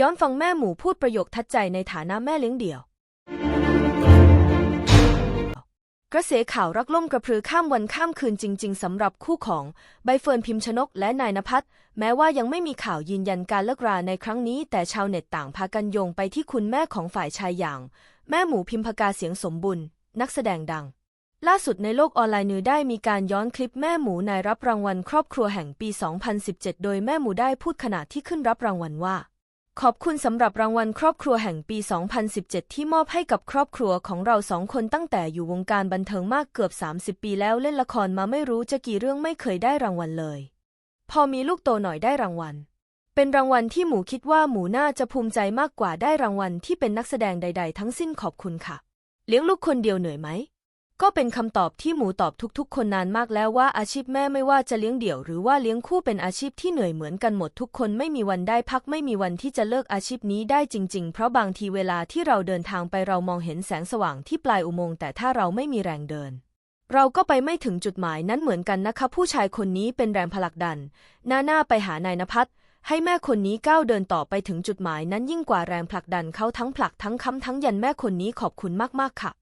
ย้อนฟังแม่หมูพูดประโยคทัดใจในฐานะแม่เลี้ยงเดี่ยว กระแสข่าวรักล่มกระพือข้ามวันข้ามคืนจริง ๆสำหรับคู่ของใบเฟิร์นพิมพ์ชนกและนายนภัสแม้ว่ายังไม่มีข่าวยืนยันการเลิกราในครั้งนี้ แต่ชาวเน็ตต่างพากันโยงไปที่คุณแม่ของฝ่ายชายอย่าง แม่หมูพิมพกาเสียงสมบุญนักแสดงดังล่าสุดในโลกออนไลน์นือได้มีการย้อนคลิปแม่หมูนายรับรางวัลครอบครัวแห่งปี 2017 โดยแม่หมูได้พูดขณะที่ขึ้นรับรางวัลว่า ขอบคุณสำหรับรางวัลครอบครัวแห่งปี 2017 ที่มอบให้กับครอบครัวของเราสองคนตั้งแต่อยู่วงการบันเทิงมากเกือบ 30 ปีแล้วเล่นละครมาไม่รู้จะกี่เรื่องไม่เคยได้รางวัลเลย พอมีลูกโตหน่อยได้รางวัล เป็นรางวัลที่หมูคิดว่าหมูน่าจะภูมิใจมากกว่าได้รางวัลที่เป็นนักแสดงใด ๆ ทั้งสิ้นขอบคุณค่ะ เลี้ยงลูกคนเดียวเหนื่อยไหม ก็เป็นคำตอบที่หมูตอบทุกๆ คนนานมากแล้วว่าอาชีพแม่ไม่ว่าจะเลี้ยงเดี่ยวหรือว่าเลี้ยงคู่เป็นอาชีพที่เหนื่อยเหมือนกันหมดทุกคนไม่มีวันได้พักไม่มีวันที่จะเลิกอาชีพนี้ได้จริง ๆ เพราะบางทีเวลาที่เราเดินทางไปเรามองเห็นแสงสว่างที่ปลายอุโมงค์แต่ถ้าเราไม่มีแรงเดิน เราก็ไปไม่ถึงจุดหมายนั้นเหมือนกันนะคะผู้ชายคนนี้เป็นแรงผลักดันหน้าหน้าไปหานายนภัสให้แม่คนนี้ก้าวเดินต่อไปถึงจุดหมายนั้นยิ่งกว่าแรงผลักดันเขาทั้งผลักทั้งค้ำทั้งยันแม่คนนี้ขอบคุณมากๆค่ะ